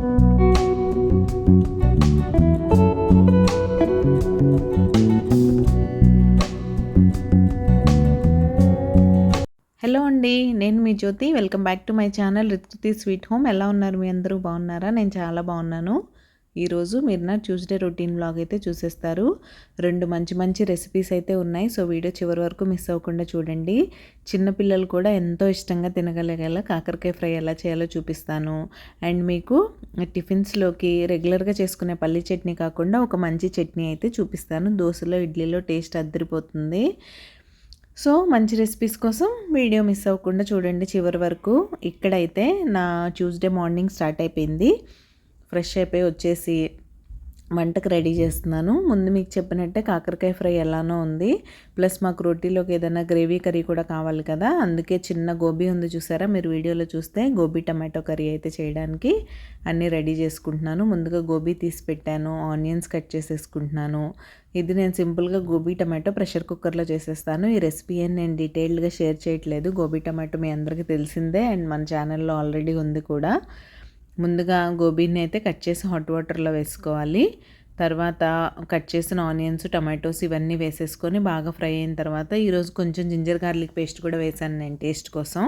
Hello అండి నేను మీ Jyothi. Welcome back to my channel Rithi sweet home. ఎలా ఉన్నారు మీ అందరూ? బాగున్నారా? నేను చాలా బాగున్నాను. ఈరోజు మీరు నా ట్యూస్డే రొటీన్ బ్లాగ్ అయితే చూసేస్తారు. రెండు మంచి మంచి రెసిపీస్ అయితే ఉన్నాయి. సో వీడియో చివరి వరకు మిస్ అవ్వకుండా చూడండి. చిన్నపిల్లలు కూడా ఎంతో ఇష్టంగా తినగలిగేలా కాకరకాయ ఫ్రై ఎలా చేయాలో చూపిస్తాను. అండ్ మీకు టిఫిన్స్లోకి రెగ్యులర్గా చేసుకునే పల్లి చట్నీ కాకుండా ఒక మంచి చట్నీ అయితే చూపిస్తాను. దోశలో ఇడ్లీలో టేస్ట్ అద్దరిపోతుంది. సో మంచి రెసిపీస్ కోసం వీడియో మిస్ అవ్వకుండా చూడండి చివరి వరకు. ఇక్కడైతే నా ట్యూస్డే మార్నింగ్ స్టార్ట్ అయిపోయింది. ఫ్రెష్ అయిపోయి వచ్చేసి వంటకు రెడీ చేస్తున్నాను. ముందు మీకు చెప్పినట్టే కాకరకాయ ఫ్రై ఎలానో ఉంది. ప్లస్ మాకు రొట్టీలోకి ఏదైనా గ్రేవీ కర్రీ కూడా కావాలి కదా. అందుకే చిన్న గోబీ ఉంది చూసారా? మీరు వీడియోలో చూస్తే గోబీ టమాటో కర్రీ అయితే చేయడానికి అన్నీ రెడీ చేసుకుంటున్నాను. ముందుగా గోబీ తీసి పెట్టాను. ఆనియన్స్ కట్ చేసేసుకుంటున్నాను. ఇది నేను సింపుల్గా గోబీ టమాటో ప్రెషర్ కుక్కర్లో చేసేస్తాను. ఈ రెసిపీ అని నేను డీటెయిల్డ్గా షేర్ చేయట్లేదు. గోబీ టమాటో మీ అందరికీ తెలిసిందే అండ్ మన ఛానల్లో ఆల్రెడీ ఉంది కూడా. ముందుగా గోబీని అయితే కట్ చేసి హాట్ వాటర్లో వేసుకోవాలి. తర్వాత కట్ చేసిన ఆనియన్స్ టమాటోస్ ఇవన్నీ వేసేసుకొని బాగా ఫ్రై అయిన తర్వాత ఈరోజు కొంచెం జింజర్ గార్లిక్ పేస్ట్ కూడా వేసాను నేను టేస్ట్ కోసం.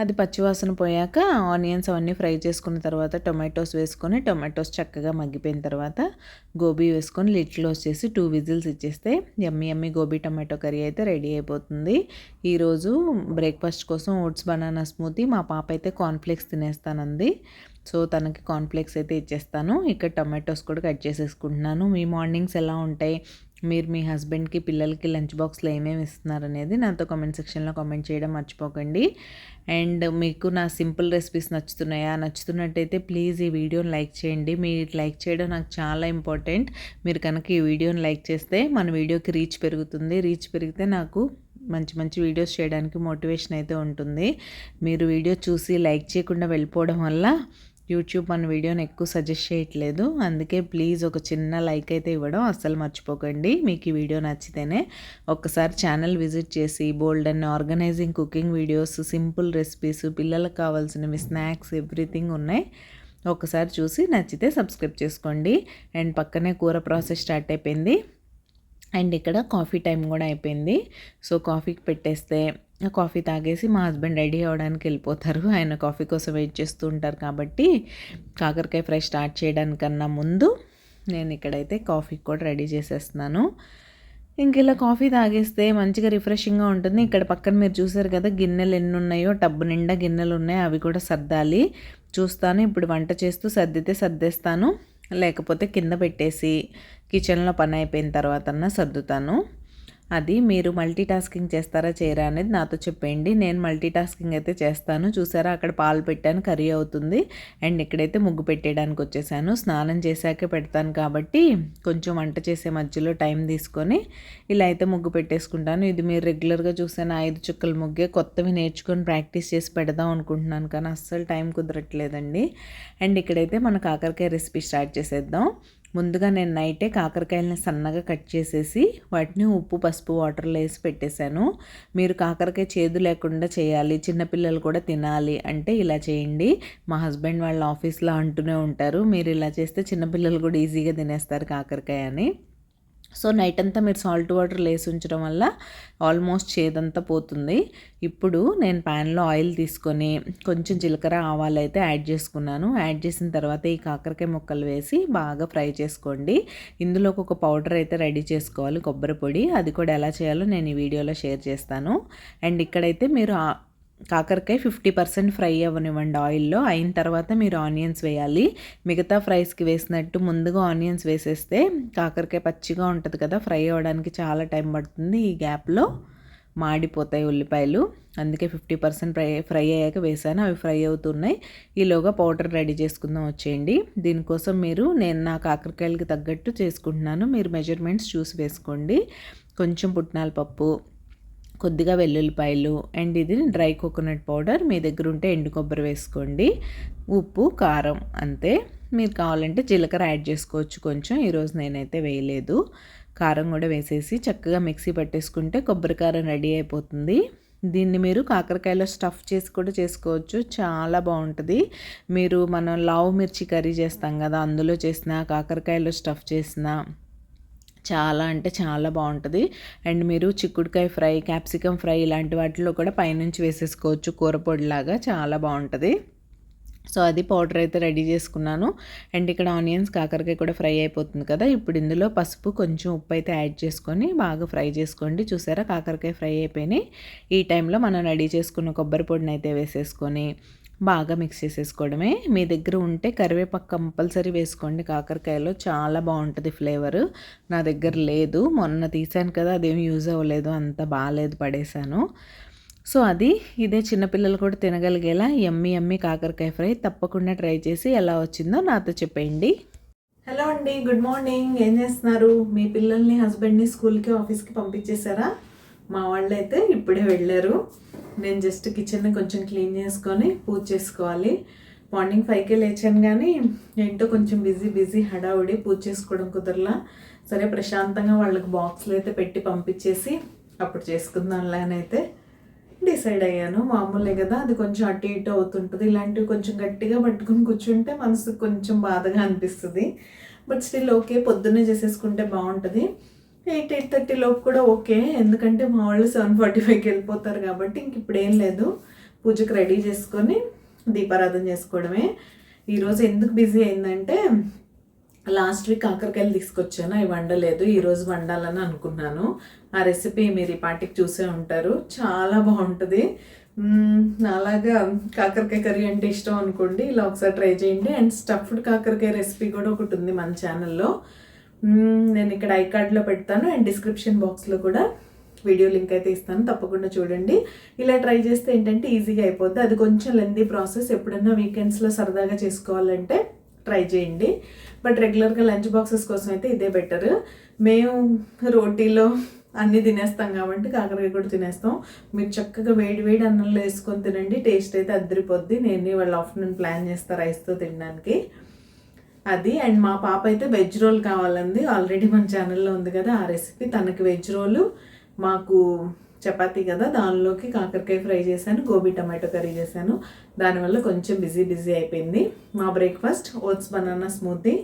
అది పచ్చివాసన పోయాక ఆనియన్స్ అవన్నీ ఫ్రై చేసుకున్న తర్వాత టొమాటోస్ వేసుకొని టొమాటోస్ చక్కగా మగ్గిపోయిన తర్వాత గోబీ వేసుకొని లిడ్ క్లోజ్ చేసి టూ విజిల్స్ ఇచ్చేస్తే ఎమ్మి ఎమ్మి గోబీ టమాటో కర్రీ అయితే రెడీ అయిపోతుంది. ఈరోజు బ్రేక్ఫాస్ట్ కోసం ఓట్స్ బనానా స్మూతీ మా పాప అయితే కార్న్ఫ్లేక్స్ తినేస్తానంది. సో తనకి కాన్ఫ్లెక్స్ అయితే ఇచ్చేస్తాను. ఇక్కడ టమాటోస్ కూడా కట్ చేసేసుకుంటున్నాను. మీ మార్నింగ్స్ ఎలా ఉంటాయి? మీరు మీ హస్బెండ్కి పిల్లలకి లంచ్ బాక్స్లో ఏమేమి ఇస్తున్నారు అనేది నాతో కామెంట్ సెక్షన్లో కామెంట్ చేయడం మర్చిపోకండి. అండ్ మీకు నా సింపుల్ రెసిపీస్ నచ్చుతున్నాయా? నచ్చుతున్నట్టయితే ప్లీజ్ ఈ వీడియోని లైక్ చేయండి. మీరు లైక్ చేయడం నాకు చాలా ఇంపార్టెంట్ మీరు కనుక ఈ వీడియోని లైక్ చేస్తే మన వీడియోకి రీచ్ పెరుగుతుంది. రీచ్ పెరిగితే నాకు మంచి మంచి వీడియోస్ చేయడానికి మోటివేషన్ అయితే ఉంటుంది. మీరు వీడియో చూసి లైక్ చేయకుండా వెళ్ళిపోవడం వల్ల యూట్యూబ్ మన వీడియోని ఎక్కువ సజెస్ట్ చేయట్లేదు. అందుకే ప్లీజ్ ఒక చిన్న లైక్ అయితే ఇవ్వడం అస్సలు మర్చిపోకండి. మీకు ఈ వీడియో నచ్చితేనే ఒక్కసారి ఛానల్ విజిట్ చేసి bold and organizing cooking videos simple recipes పిల్లలకు కావాల్సినవి స్నాక్స్ ఎవ్రీథింగ్ ఉన్నాయి. ఒకసారి చూసి నచ్చితే సబ్స్క్రైబ్ చేసుకోండి. అండ్ పక్కనే కూర ప్రాసెస్ స్టార్ట్ అయిపోయింది. అండ్ ఇక్కడ కాఫీ టైం కూడా అయిపోయింది. సో కాఫీకి పెట్టేస్తే కాఫీ తాగేసి మా హస్బెండ్ రెడీ అవ్వడానికి వెళ్ళిపోతారు. ఆయన కాఫీ కోసం వెయిట్ చేస్తూ ఉంటారు కాబట్టి కాకరకాయ ఫ్రై స్టార్ట్ చేయడానికన్నా ముందు నేను ఇక్కడైతే కాఫీ కూడా రెడీ చేసేస్తున్నాను. ఇంక ఇలా కాఫీ తాగేస్తే మంచిగా రిఫ్రెషింగ్గా ఉంటుంది. ఇక్కడ పక్కన మీరు చూసారు కదా గిన్నెలు ఎన్ని ఉన్నాయో టబ్బు నిండా గిన్నెలు ఉన్నాయి. అవి కూడా సర్దాలి. చూస్తాను. ఇప్పుడు వంట చేస్తూ సర్దితే సర్దేస్తాను. లేకపోతే కింద పెట్టేసి కిచెన్లో పని అయిపోయిన తర్వాత సర్దుతాను. అది మీరు మల్టీ టాస్కింగ్ చేస్తారా చేయరా అనేది నాతో చెప్పేయండి. నేను మల్టీ టాస్కింగ్ అయితే చేస్తాను. చూసారా అక్కడ పాలు పెట్టాను కర్రీ అవుతుంది. అండ్ ఇక్కడైతే ముగ్గు పెట్టేయడానికి వచ్చేసాను. స్నానం చేశాకే పెడతాను కాబట్టి కొంచెం వంట చేసే మధ్యలో టైం తీసుకొని ఇలా అయితే ముగ్గు పెట్టేసుకుంటాను. ఇది మీరు రెగ్యులర్గా చూసాను ఐదు చుక్కల ముగ్గే. కొత్తవి నేర్చుకొని ప్రాక్టీస్ చేసి పెడదాం అనుకుంటున్నాను కానీ అస్సలు టైం కుదరట్లేదండి. అండ్ ఇక్కడైతే మన కాకరకాయ రెసిపీ స్టార్ట్ చేసేద్దాం. ముందుగా నేను నైటే కాకరకాయలని సన్నగా కట్ చేసేసి వాటిని ఉప్పు పసుపు వాటర్లో వేసి పెట్టేశాను. మీరు కాకరకాయ చేదు లేకుండా చేయాలి చిన్నపిల్లలు కూడా తినాలి అంటే ఇలా చేయండి. మా హస్బెండ్ వాళ్ళ ఆఫీస్లో అంటూనే ఉంటారు మీరు ఇలా చేస్తే చిన్నపిల్లలు కూడా ఈజీగా తినేస్తారు కాకరకాయ అని. సో నైట్ అంతా మీరు సాల్ట్ వాటర్ లేసి ఉంచడం వల్ల ఆల్మోస్ట్ చేదంతా పోతుంది. ఇప్పుడు నేను ప్యాన్లో ఆయిల్ తీసుకొని కొంచెం జీలకర్ర ఆవాలు అయితే యాడ్ చేసుకున్నాను. యాడ్ చేసిన తర్వాత ఈ కాకరకాయ ముక్కలు వేసి బాగా ఫ్రై చేసుకోండి. ఇందులోకి ఒక పౌడర్ అయితే రెడీ చేసుకోవాలి కొబ్బరి పొడి. అది కూడా ఎలా చేయాలో నేను ఈ వీడియోలో షేర్ చేస్తాను. అండ్ ఇక్కడైతే మీరు కాకరకాయ ఫిఫ్టీ పర్సెంట్ ఫ్రై అవ్వనివ్వండి ఆయిల్లో. అయిన తర్వాత మీరు ఆనియన్స్ వేయాలి. మిగతా ఫ్రైస్కి వేసినట్టు ముందుగా ఆనియన్స్ వేసేస్తే కాకరకాయ పచ్చిగా ఉంటుంది కదా ఫ్రై అవ్వడానికి చాలా టైం పడుతుంది. ఈ గ్యాప్లో మాడిపోతాయి ఉల్లిపాయలు. అందుకే ఫిఫ్టీ పర్సెంట్ ఫ్రై ఫ్రై అయ్యాక వేసాను. అవి ఫ్రై అవుతున్నాయి. ఈలోగా పౌడర్ రెడీ చేసుకుందాం వచ్చేయండి. దీనికోసం మీరు నేను నా కాకరకాయలకి తగ్గట్టు చేసుకుంటున్నాను. మీరు మెజర్మెంట్స్ చూసి వేసుకోండి. కొంచెం పుట్నాల పప్పు కొద్దిగా వెల్లుల్లిపాయలు అండ్ ఇది డ్రై కోకోనట్ పౌడర్. మీ దగ్గర ఉంటే ఎండు కొబ్బరి వేసుకోండి. ఉప్పు కారం అంతే. మీరు కావాలంటే జీలకర్ర యాడ్ చేసుకోవచ్చు కొంచెం. ఈరోజు నేనైతే వేయలేదు. కారం కూడా వేసేసి చక్కగా మిక్సీ పట్టేసుకుంటే కొబ్బరి కారం రెడీ అయిపోతుంది. దీన్ని మీరు కాకరకాయలో స్టఫ్ చేసి కూడా చేసుకోవచ్చు. చాలా బాగుంటుంది. మీరు మనం లావు మిర్చి కర్రీ చేస్తాం కదా అందులో చేసిన కాకరకాయలో స్టఫ్ చేసిన చాలా అంటే చాలా బాగుంటుంది. అండ్ మీరు చిక్కుడుకాయ ఫ్రై క్యాప్సికమ్ ఫ్రై ఇలాంటి వాటిలో కూడా పైనుంచి వేసేసుకోవచ్చు. కూర పొడిలాగా చాలా బాగుంటుంది. సో అది పౌడర్ అయితే రెడీ చేసుకున్నాను. అండ్ ఇక్కడ ఆనియన్స్ కాకరకాయ కూడా ఫ్రై అయిపోతుంది కదా. ఇప్పుడు ఇందులో పసుపు కొంచెం ఉప్పు అయితే యాడ్ చేసుకొని బాగా ఫ్రై చేసుకోండి. చూసారా? కాకరకాయ ఫ్రై అయిపోయినాయి. ఈ టైంలో మనం రెడీ చేసుకున్న కొబ్బరి పొడిని అయితే వేసేసుకొని బాగా మిక్స్ చేసేసుకోవడమే. మీ దగ్గర ఉంటే కరివేపాకు కంపల్సరీ వేసుకోండి. కాకరకాయలో చాలా బాగుంటుంది ఫ్లేవర్ నా దగ్గర లేదు. మొన్న తీసాను కదా అదేమి యూజ్ అవ్వలేదు. అంత బాగాలేదు పడేశాను సో అది ఇదే చిన్నపిల్లలు కూడా తినగలిగేలా ఎమ్మి ఎమ్మి కాకరకాయ ఫ్రై తప్పకుండా ట్రై చేసి ఎలా వచ్చిందో నాతో చెప్పేయండి. హలో అండి. గుడ్ మార్నింగ్ ఏం చేస్తున్నారు? మీ పిల్లల్ని హస్బెండ్ని స్కూల్కి ఆఫీస్కి పంపించేశారా? మా వాళ్ళు అయితే ఇప్పుడే వెళ్ళారు. నేను జస్ట్ కిచెన్ని కొంచెం క్లీన్ చేసుకొని పూజ చేసుకోవాలి. మార్నింగ్ ఫైవ్కే లేచాను కానీ ఏంటో కొంచెం బిజీ బిజీ హడావుడి పూజ చేసుకోవడం కుదరలా. సరే ప్రశాంతంగా వాళ్ళకి బాక్స్లు అయితే పెట్టి పంపించేసి అప్పుడు చేసుకుందాంలా అని అయితే డిసైడ్ అయ్యాను. మామూలే కదా అది కొంచెం అటు ఇటు అవుతుంటుంది. ఇలాంటివి కొంచెం గట్టిగా పట్టుకుని కూర్చుంటే మనసుకు కొంచెం బాధగా అనిపిస్తుంది. బట్ స్టిల్ ఓకే పొద్దున్నే చేసేసుకుంటే బాగుంటుంది. ఎయిట్ ఎయిట్ థర్టీ లోపు కూడా ఓకే. ఎందుకంటే మా వాళ్ళు సెవెన్ ఫార్టీ ఫైవ్కి వెళ్ళిపోతారు కాబట్టి ఇంక ఇప్పుడు ఏం లేదు. పూజకు రెడీ చేసుకొని దీపారాధన చేసుకోవడమే. ఈరోజు ఎందుకు బిజీ అయిందంటే లాస్ట్ వీక్ కాకరకాయలు తీసుకొచ్చాను. అవి వండలేదు. ఈరోజు వండాలని అనుకున్నాను. ఆ రెసిపీ మీరు ఈ పాటికి చూసే ఉంటారు. చాలా బాగుంటుంది. అలాగా కాకరకాయ కర్రీ అంటే ఇష్టం అనుకోండి. ఇలా ఒకసారి ట్రై చేయండి. అండ్ స్టఫ్డ్ కాకరకాయ రెసిపీ కూడా ఒకటి ఉంది మన ఛానల్లో. నేను ఇక్కడ ఐ కార్డ్లో పెడతాను అండ్ డిస్క్రిప్షన్ బాక్స్లో కూడా వీడియో లింక్ అయితే ఇస్తాను. తప్పకుండా చూడండి. ఇలా ట్రై చేస్తే ఏంటంటే ఈజీగా అయిపోద్ది. అది కొంచెం లెందీ ప్రాసెస్. ఎప్పుడన్నా వీకెండ్స్లో సరదాగా చేసుకోవాలంటే ట్రై చేయండి. బట్ రెగ్యులర్గా లంచ్ బాక్సెస్ కోసం అయితే ఇదే బెటర్. మేము రోటీలో అన్నీ తినేస్తాం కాబట్టి కాకరకాయ కూడా తినేస్తాం. మీరు చక్కగా వేడి వేడి అన్నంలో వేసుకొని తినండి. టేస్ట్ అయితే అద్దరిపోద్ది. నేను వాళ్ళు ఆఫ్టర్నూన్ ప్లాన్ చేస్తా రైస్తో తినడానికి. అది. అండ్ మా పాప అయితే వెజ్ రోల్ కావాలంది. ఆల్రెడీ మన ఛానల్లో ఉంది కదా ఆ రెసిపీ. తనకి వెజ్ రోలు మాకు చపాతీ కదా దానిలోకి కాకరకాయ ఫ్రై చేశాను గోబీ టమాటో కర్రీ చేశాను. దానివల్ల కొంచెం బిజీ బిజీ అయిపోయింది. మా బ్రేక్ఫాస్ట్ ఓట్స్ బనానా స్మూతీ.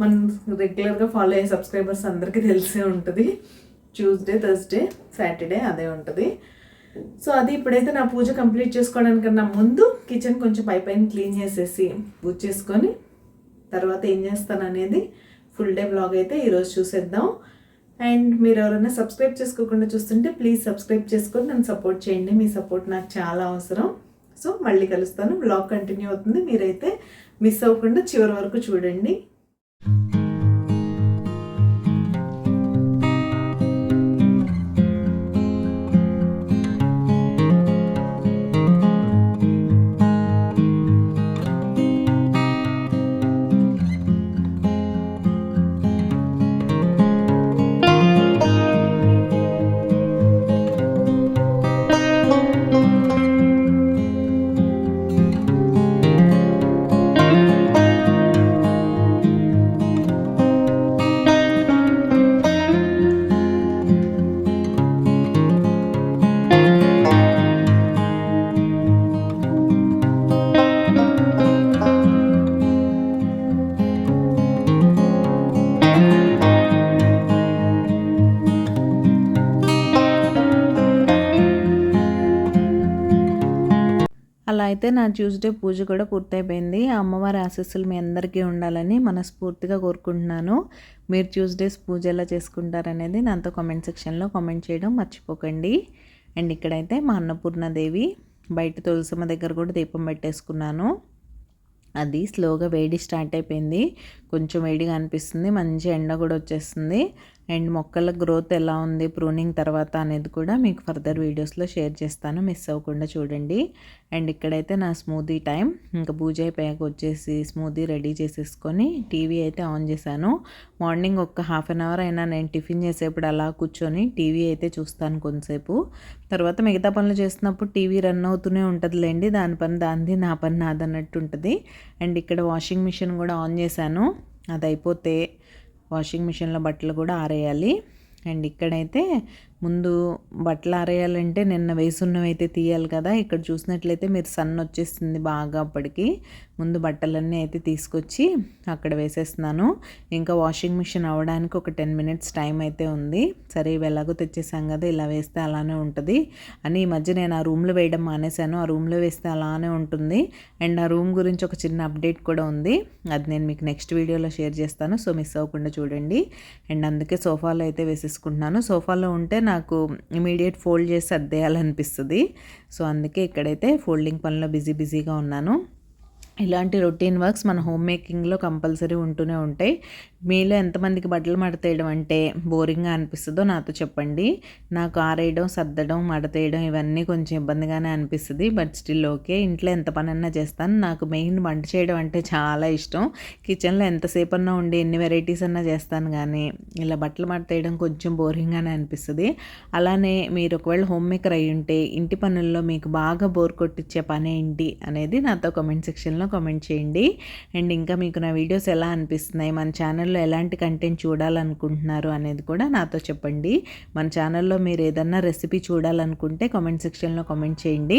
మనం రెగ్యులర్గా ఫాలో అయ్యే సబ్స్క్రైబర్స్ అందరికీ తెలిసే ఉంటుంది. ట్యూస్డే థర్స్డే సాటర్డే అదే ఉంటుంది. సో అది ఇప్పుడైతే నా పూజ కంప్లీట్ చేసుకోవడానికన్నా ముందు కిచెన్ కొంచెం పై పైన క్లీన్ చేసేసి పూజ చేసుకొని తర్వాత ఏం చేస్తాను అనేది ఫుల్ డే బ్లాగ్ అయితే ఈరోజు చూసేద్దాం. అండ్ మీరు ఎవరైనా సబ్స్క్రైబ్ చేసుకోకుండా చూస్తుంటే ప్లీజ్ సబ్స్క్రైబ్ చేసుకొని నన్ను సపోర్ట్ చేయండి. మీ సపోర్ట్ నాకు చాలా అవసరం. సో మళ్ళీ కలుస్తాను. బ్లాగ్ కంటిన్యూ అవుతుంది. మీరైతే మిస్ అవ్వకుండా చివరి వరకు చూడండి. అలా అయితే నా ట్యూస్డే పూజ కూడా పూర్తయిపోయింది. అమ్మవారి ఆశస్సులు మీ అందరికీ ఉండాలని మనస్ఫూర్తిగా కోరుకుంటున్నాను. మీరు ట్యూస్డేస్ పూజ ఎలా చేసుకుంటారనేది నాతో కామెంట్ సెక్షన్లో కామెంట్ చేయడం మర్చిపోకండి. అండ్ ఇక్కడైతే మా అన్నపూర్ణదేవి బయట తులసమ్మ దగ్గర కూడా దీపం పెట్టేసుకున్నాను. అది స్లోగా వేడి స్టార్ట్ అయిపోయింది. కొంచెం వేడిగా అనిపిస్తుంది. మంచి ఎండ కూడా వచ్చేస్తుంది. అండ్ మొక్కల గ్రోత్ ఎలా ఉంది ప్రూనింగ్ తర్వాత అనేది కూడా మీకు ఫర్దర్ వీడియోస్లో షేర్ చేస్తాను. మిస్ అవ్వకుండా చూడండి. అండ్ ఇక్కడైతే నా స్మూదీ టైం. ఇంకా పూజ అయిపోయాక వచ్చేసి స్మూదీ రెడీ చేసేసుకొని టీవీ అయితే ఆన్ చేశాను. మార్నింగ్ ఒక హాఫ్ అన్ అవర్ అయినా నేను టిఫిన్ చేసేప్పుడు అలా కూర్చొని టీవీ అయితే చూస్తాను కొంతసేపు. తర్వాత మిగతా పనులు చేస్తున్నప్పుడు టీవీ రన్ అవుతూనే ఉంటుందిలేండి. దాని పని దానిది నా పని నాదన్నట్టు ఉంటుంది. అండ్ ఇక్కడ వాషింగ్ మిషన్ కూడా ఆన్ చేశాను. అది అయిపోతే వాషింగ్ మిషన్లో బట్టలు కూడా ఆరేయాలి. అండ్ ఇక్కడైతే ముందు బట్టలు ఆరేయాలంటే నిన్న వేసున్నవి అయితే తీయాలి కదా. ఇక్కడ చూసినట్లయితే మీరు సన్ వచ్చేస్తుంది బాగా అప్పటికి. ముందు బట్టలన్నీ అయితే తీసుకొచ్చి అక్కడ వేసేస్తున్నాను. ఇంకా వాషింగ్ మిషన్ అవ్వడానికి ఒక టెన్ మినిట్స్ టైం అయితే ఉంది. సరే ఇవి ఎలాగో తెచ్చేసాం కదా ఇలా వేస్తే అలానే ఉంటుంది అని ఈ మధ్య నేను ఆ రూమ్లో వేయడం మానేశాను. ఆ రూమ్లో వేస్తే అలానే ఉంటుంది. అండ్ ఆ రూమ్ గురించి ఒక చిన్న అప్డేట్ కూడా ఉంది. అది నేను మీకు నెక్స్ట్ వీడియోలో షేర్ చేస్తాను. సో మిస్ అవ్వకుండా చూడండి. అండ్ అందుకే సోఫాలో అయితే వేసేసుకుంటున్నాను. సోఫాలో ఉంటే నాకు ఇమీడియట్ ఫోల్డ్ చేసి అద్దేయాలనిపిస్తుంది. సో అందుకే ఇక్కడైతే ఫోల్డింగ్ పనిలో బిజీ బిజీగా ఉన్నాను. ఇలాంటి రొటీన్ వర్క్స్ మన హోమ్ మేకింగ్లో కంపల్సరీ ఉంటూనే ఉంటాయి. మీలో ఎంతమందికి బట్టలు మడతేయడం అంటే బోరింగ్గా అనిపిస్తుందో నాతో చెప్పండి. నాకు ఆరేయడం సర్దడం మడతేయడం ఇవన్నీ కొంచెం ఇబ్బందిగానే అనిపిస్తుంది. But still okay. ఇంట్లో ఎంత పనన్నా చేస్తాను. నాకు మెయిన్ వంట చేయడం అంటే చాలా ఇష్టం. కిచెన్లో ఎంతసేపు అన్నా ఉండి ఎన్ని వెరైటీస్ అన్నా చేస్తాను కానీ ఇలా బట్టలు మడతేయడం కొంచెం బోరింగ్గానే అనిపిస్తుంది. అలానే మీరు ఒకవేళ హోమ్ మేకర్ అయి ఉంటే ఇంటి పనుల్లో మీకు బాగా బోర్ కొట్టించే పని ఏంటి అనేది నాతో కామెంట్ సెక్షన్లో కామెంట్ చేయండి. అండ్ ఇంకా మీకు నా వీడియోస్ ఎలా అనిపిస్తున్నాయి మన ఛానల్లో ఎలాంటి కంటెంట్ చూడాలనుకుంటున్నారు అనేది కూడా నాతో చెప్పండి. మన ఛానల్లో మీరు ఏదన్నా రెసిపీ చూడాలనుకుంటే కామెంట్ సెక్షన్లో కామెంట్ చేయండి.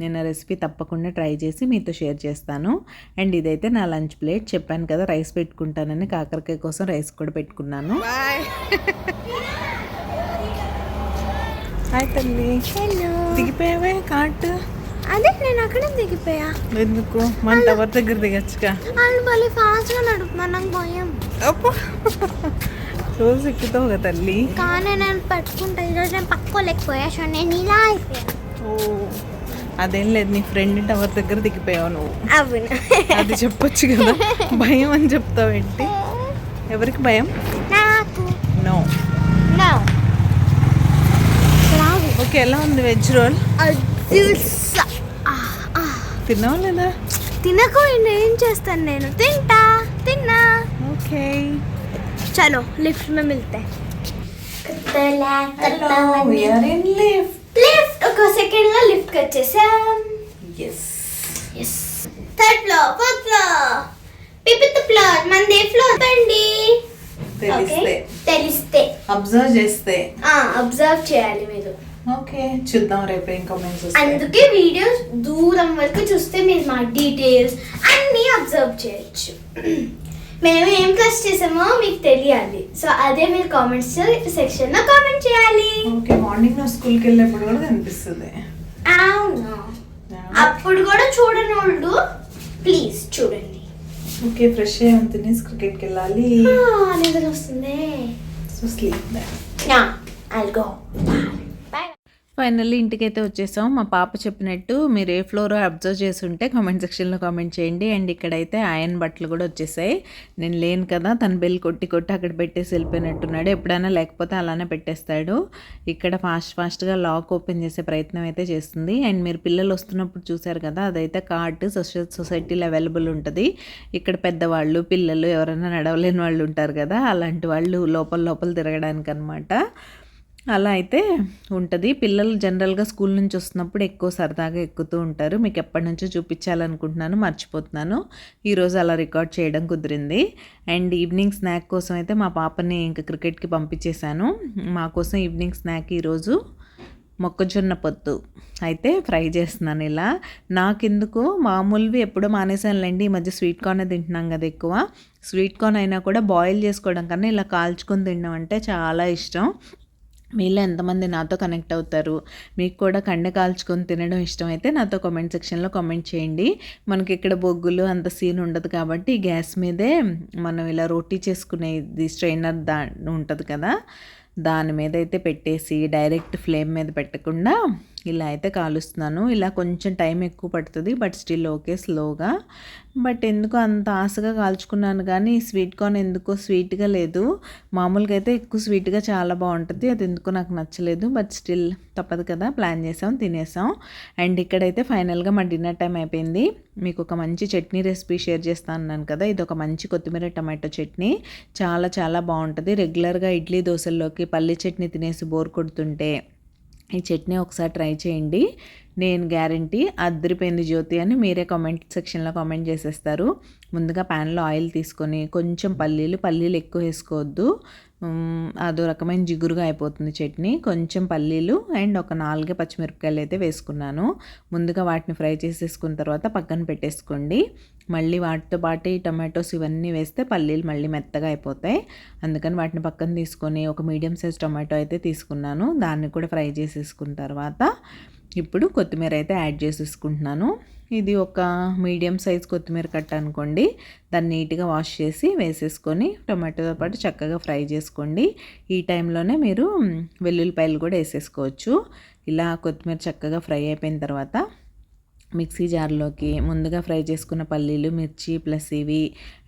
నేను ఆ రెసిపీ తప్పకుండా ట్రై చేసి మీతో షేర్ చేస్తాను. అండ్ ఇదైతే నా లంచ్ ప్లేట్. చెప్పాను కదా రైస్ పెట్టుకుంటానని కాకరకాయ కోసం రైస్ కూడా పెట్టుకున్నాను. హాయ్ తల్లి. దిగిపోయావే కాటు? అదే నేను అక్కడ దిగిపోయా. ఎందుకు? మన టవర్ దగ్గర దిగచ్చుగా. వాళ్ళు మళ్ళీ ఫాస్ట్గా నాకు భయం అబ్బో రోజు ఎక్కుతావు కదా తల్లి. కానీ నేను పట్టుకుంటా. ఈరోజు నేను పక్కోలేకపోయా సో నేను ఇలా ఓ అదేం లేదు. నీ ఫ్రెండ్ టవర్ దగ్గర దిగిపోయావు నువ్వు. అవును. అది చెప్పొచ్చు కదా. భయం అని చెప్తావు ఏంటి? ఎవరికి భయం? నాకు. నో నో ఓకే ఎలా ఉంది వెజ్ రోల్. తిన్నావా లేదా? తినకపోయినా ఏం చేస్తాను నేను? తింటా. తిన్నా. ఓకే చలో లిఫ్ట్ में मिलते లిఫ్ట్ ఒక సెకండ్ లో లిఫ్ట్ వచ్చేసాం yes yes third floor fourth floor fifth floor మంది ఫ్లోర్ అండి తెలిస్తే తెలిస్తే అబ్జర్వ్ చేస్తే అబ్జర్వ్ చేయాలి మీరు ఓకే చూద్దాం రేపు ఏం కామెంట్స్ వస్తాయి అందుకే వీడియోస్ దూరం వరకు చూస్తే మీరు మా డీటెయిల్స్ అన్నీ అబ్జర్వ్ చేయొచ్చు మేము ఏం క్లాస్ చేసామో మీకు తెలియాలి. సో అదే మీరు కామెంట్స్ సెక్షన్లో కామెంట్ చేయాలి. ఓకే మార్నింగ్ నువ్వు స్కూల్కి వెళ్ళేప్పుడు కూడా కనిపిస్తుంది. అవును. అప్పుడు కూడా చూడని వాళ్ళు ప్లీజ్ చూడండి. ఓకే ఫ్రెష్ అయ్యాం తినేసి క్రికెట్కి వెళ్ళాలి. నిద్ర వస్తుంది. సో స్లీప్ నా ఐల్ గో ఫైనల్లీ ఇంటికైతే వచ్చేసాం. మా పాప చెప్పినట్టు మీరు ఏ ఫ్లోర్ అబ్జర్వ్ చేసి ఉంటే కామెంట్ సెక్షన్లో కామెంట్ చేయండి. అండ్ ఇక్కడైతే ఆయన బట్టలు కూడా వచ్చేసాయి. నేను లేను కదా తన బెల్ కొట్టి కొట్టి అక్కడ పెట్టేసి వెళ్ళిపోయినట్టున్నాడు. ఎప్పుడైనా లేకపోతే అలానే పెట్టేస్తాడు. ఇక్కడ ఫాస్ట్ ఫాస్ట్గా లాక్ ఓపెన్ చేసే ప్రయత్నం అయితే చేస్తుంది. అండ్ మీరు పిల్లలు వస్తున్నప్పుడు చూసారు కదా అదైతే కార్డ్ సోషల్ సొసైటీలో అవైలబుల్ ఉంటుంది. ఇక్కడ పెద్దవాళ్ళు పిల్లలు ఎవరైనా నడవలేని వాళ్ళు ఉంటారు కదా అలాంటి వాళ్ళు లోపల లోపల తిరగడానికి అనమాట అలా అయితే ఉంటుంది. పిల్లలు జనరల్గా స్కూల్ నుంచి వస్తున్నప్పుడు ఎక్కువ సరదాగా ఎక్కుతూ ఉంటారు. మీకు ఎప్పటి నుంచో చూపించాలనుకుంటున్నాను మర్చిపోతున్నాను. ఈరోజు అలా రికార్డ్ చేయడం కుదిరింది. అండ్ ఈవినింగ్ స్నాక్ కోసం అయితే మా పాపని ఇంకా క్రికెట్కి పంపించేశాను. మా కోసం ఈవినింగ్ స్నాక్ ఈరోజు మొక్కజొన్న పొత్తు అయితే ఫ్రై చేస్తున్నాను ఇలా. నాకెందుకు మామూలువి ఎప్పుడో మానేశానులేండి. ఈ మధ్య స్వీట్ కార్న్ తింటున్నాం కదా ఎక్కువ. స్వీట్ కార్న్ అయినా కూడా బాయిల్ చేసుకోవడం కన్నా ఇలా కాల్చుకొని తినడం అంటే చాలా ఇష్టం. మీలో ఎంతమంది నాతో కనెక్ట్ అవుతారు మీకు కూడా కండ కాల్చుకొని తినడం ఇష్టమైతే నాతో కామెంట్ సెక్షన్లో కామెంట్ చేయండి. మనకి ఇక్కడ బొగ్గులు అంత సీన్ ఉండదు కాబట్టి గ్యాస్ మీదే మనం ఇలా రోటీ చేసుకునేది స్ట్రైనర్ దా ఉంటుంది కదా దాని మీద అయితే పెట్టేసి డైరెక్ట్ ఫ్లేమ్ మీద పెట్టకుండా ఇలా అయితే కాలుస్తున్నాను. ఇలా కొంచెం టైం ఎక్కువ పడుతుంది బట్ స్టిల్ ఓకే స్లోగా. బట్ ఎందుకు అంత ఆశగా కాల్చుకున్నాను కానీ స్వీట్ కార్న్ ఎందుకో స్వీట్గా లేదు. మామూలుగా అయితే ఎక్కువ స్వీట్గా చాలా బాగుంటుంది. అది ఎందుకో నాకు నచ్చలేదు. బట్ స్టిల్ తప్పదు కదా ప్లాన్ చేసాం తినేసాం. అండ్ ఇక్కడైతే ఫైనల్గా మా డిన్నర్ టైం అయిపోయింది. మీకు ఒక మంచి చట్నీ రెసిపీ షేర్ చేస్తాను అన్నాను కదా ఇది ఒక మంచి కొత్తిమీర టమాటో చట్నీ. చాలా చాలా బాగుంటుంది. రెగ్యులర్గా ఇడ్లీ దోశల్లోకి పల్లి చట్నీ తినేసి బోర్ కొడుతుంటే. ఈ చట్నీ ఒకసారి ట్రై చేయండి. నేను గ్యారంటీ అద్దరిపోయింది జ్యోతి అని మీరే కామెంట్ సెక్షన్లో కామెంట్ చేసేస్తారు. ముందుగా ప్యాన్లో ఆయిల్ తీసుకొని కొంచెం పల్లీలు పల్లీలు ఎక్కువ వేసుకోవద్దు. అదో రకమైన జిగురుగా అయిపోతుంది చట్నీ. కొంచెం పల్లీలు అండ్ ఒక నాలుగే పచ్చిమిరపకాయలు అయితే వేసుకున్నాను. ముందుగా వాటిని ఫ్రై చేసేసుకున్న తర్వాత పక్కన పెట్టేసుకోండి. మళ్ళీ వాటితో పాటు ఈ టమాటోస్ ఇవన్నీ వేస్తే పల్లీలు మళ్ళీ మెత్తగా అయిపోతాయి. అందుకని వాటిని పక్కన తీసుకొని ఒక మీడియం సైజ్ టమాటో అయితే తీసుకున్నాను. దాన్ని కూడా ఫ్రై చేసేసుకున్న తర్వాత ఇప్పుడు కొత్తిమీర అయితే యాడ్ చేసేసుకుంటున్నాను. ఇది ఒక మీడియం సైజ్ కొత్తిమీర కట్ట అనుకోండి. దాన్ని నీట్గా వాష్ చేసి వేసేసుకొని టొమాటోతో పాటు చక్కగా ఫ్రై చేసుకోండి. ఈ టైంలోనే మీరు వెల్లుల్లిపాయలు కూడా వేసేసుకోవచ్చు. ఇలా కొత్తిమీర చక్కగా ఫ్రై అయిపోయిన తర్వాత మిక్సీ జార్లోకి ముందుగా ఫ్రై చేసుకున్న పల్లీలు మిర్చి ప్లస్ ఇవి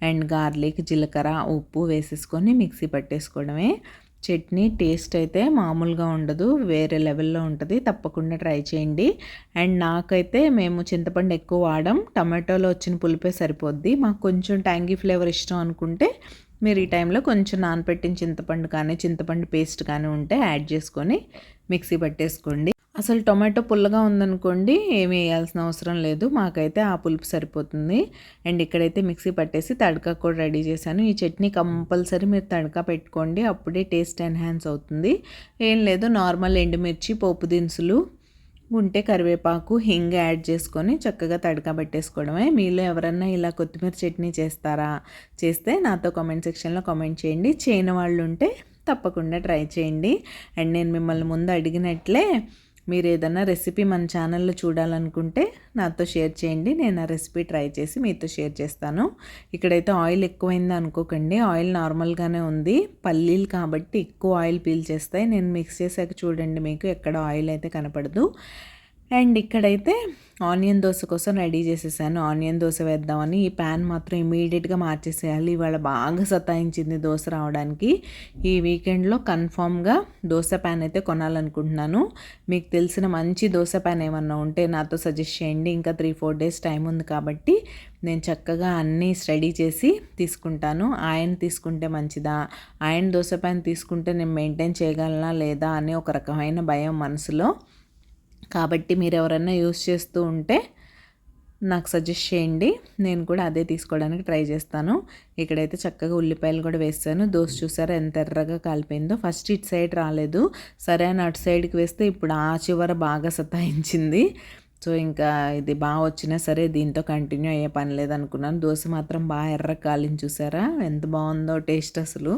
అండ్ గార్లిక్ జీలకర్ర ఉప్పు వేసేసుకొని మిక్సీ పట్టేసుకోవడమే. చట్నీ టేస్ట్ అయితే మామూలుగా ఉండదు వేరే లెవెల్లో ఉంటుంది. తప్పకుండా ట్రై చేయండి. అండ్ నాకైతే మేము చింతపండు ఎక్కువ వాడడం టమాటోలో వచ్చిన పులిపే సరిపోద్ది. మాకు కొంచెం ట్యాంగీ ఫ్లేవర్ ఇష్టం అనుకుంటే మీరు ఈ టైంలో కొంచెం నానపెట్టిన చింతపండు కానీ చింతపండు పేస్ట్ కానీ ఉంటే యాడ్ చేసుకొని మిక్సీ పట్టేసుకోండి. అసలు టొమాటో పుల్లగా ఉందనుకోండి ఏమి వేయాల్సిన అవసరం లేదు. మాకైతే ఆ పులుపు సరిపోతుంది. అండ్ ఇక్కడైతే మిక్సీ పట్టేసి తడకా కూడా రెడీ చేశాను. ఈ చట్నీ కంపల్సరీ మీరు తడకా పెట్టుకోండి. అప్పుడే టేస్ట్ ఎన్హాన్స్ అవుతుంది. ఏం లేదు నార్మల్ ఎండుమిర్చి పోపు దినుసులు ఉంటే కరివేపాకు హింగ్ యాడ్ చేసుకొని చక్కగా తడకా పెట్టేసుకోవడమే. మీలో ఎవరన్నా ఇలా కొత్తిమీర చట్నీ చేస్తారా? చేస్తే నాతో కామెంట్ సెక్షన్లో కామెంట్ చేయండి. చేయని వాళ్ళు ఉంటే తప్పకుండా ట్రై చేయండి. అండ్ నేను మిమ్మల్ని ముందు అడిగినట్లే మీరు ఏదైనా రెసిపీ మన ఛానల్లో చూడాలనుకుంటే నాతో షేర్ చేయండి. నేను ఆ రెసిపీ ట్రై చేసి మీతో షేర్ చేస్తాను. ఇక్కడైతే ఆయిల్ ఎక్కువైంది అనుకోకండి. ఆయిల్ నార్మల్గానే ఉంది. పల్లీలు కాబట్టి ఎక్కువ ఆయిల్ పీల్ చేస్తాయి. నేను మిక్స్ చేశాక చూడండి మీకు ఎక్కడ ఆయిల్ అయితే కనపడదు. అండ్ ఇక్కడైతే ఆనియన్ దోశ కోసం రెడీ చేసేసాను. ఆనియన్ దోశ వేద్దామని ఈ ప్యాన్ మాత్రం ఇమీడియట్గా మార్చేసేయాలి. ఇవాళ బాగా సతాయించింది దోశ రావడానికి. ఈ వీకెండ్లో కన్ఫామ్గా దోశ ప్యాన్ అయితే కొనాలనుకుంటున్నాను. మీకు తెలిసిన మంచి దోశ ప్యాన్ ఏమన్నా ఉంటే నాతో సజెస్ట్ చేయండి. ఇంకా త్రీ ఫోర్ డేస్ టైం ఉంది కాబట్టి నేను చక్కగా అన్నీ స్టడీ చేసి తీసుకుంటాను. ఆయన తీసుకుంటే మంచిదా? ఆయన దోశ ప్యాన్ తీసుకుంటే నేను మెయింటైన్ చేయగలనా లేదా? అని ఒక రకమైన భయం మనసులో కాబట్టి మీరు ఎవరైనా యూస్ చేస్తూ ఉంటే నాకు సజెస్ట్ చేయండి. నేను కూడా అదే తీసుకోవడానికి ట్రై చేస్తాను. ఇక్కడైతే చక్కగా ఉల్లిపాయలు కూడా వేస్తాను దోశ చూసారా ఎంత ఎర్రగా కాలిపోయిందో. ఫస్ట్ ఇటు సైడ్ రాలేదు. సరే అని అటు సైడ్కి వేస్తే ఇప్పుడు ఆ చివర బాగా సతాయించింది. సో ఇంకా ఇది బాగా వచ్చినా సరే దీంతో కంటిన్యూ అయ్యే పని లేదనుకున్నాను. దోశ మాత్రం బాగా ఎర్ర కాలిని చూసారా. ఎంత బాగుందో టేస్ట్ అసలు.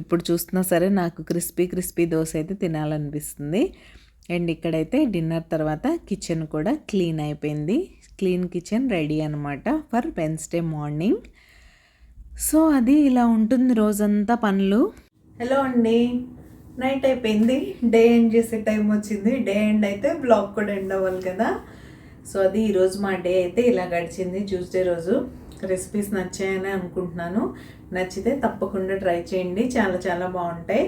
ఇప్పుడు చూస్తున్నా సరే నాకు క్రిస్పీ క్రిస్పీ దోశ అయితే తినాలనిపిస్తుంది. అండ్ ఇక్కడైతే డిన్నర్ తర్వాత కిచెన్ కూడా క్లీన్ అయిపోయింది. క్లీన్ కిచెన్ రెడీ అనమాట ఫర్ వెన్స్డే మార్నింగ్. సో అది ఇలా ఉంటుంది రోజంతా పనులు. హలో అండి. నైట్ అయిపోయింది. డే ఎండ్ చేసే టైం వచ్చింది. డే ఎండ్ అయితే బ్లాగ్ కూడా ఎండ్ అవ్వాలి కదా. సో అది ఈరోజు మా డే అయితే ఇలా గడిచింది. ట్యూస్డే రోజు రెసిపీస్ నచ్చాయని అనుకుంటున్నాను. నచ్చితే తప్పకుండా ట్రై చేయండి. చాలా చాలా బాగుంటాయి.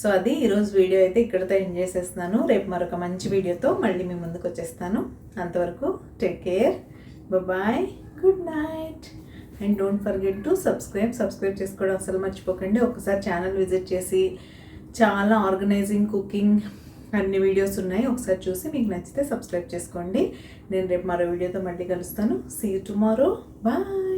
సో అది ఈరోజు వీడియో అయితే ఇక్కడితో ఎండ్ చేసేస్తున్నాను. రేపు మరొక మంచి వీడియోతో మళ్ళీ మీ ముందుకు వచ్చేస్తాను. అంతవరకు take care bye good night and don't forget to subscribe subscribe చేసుకోవడం అసలు మర్చిపోకండి. ఒకసారి ఛానల్ విజిట్ చేసి చాలా ఆర్గనైజింగ్ కుకింగ్ అన్ని వీడియోస్ ఉన్నాయి. ఒకసారి చూసి మీకు నచ్చితే సబ్స్క్రైబ్ చేసుకోండి. నేను రేపు మరో వీడియోతో మళ్ళీ కలుస్తాను. See tomorrow bye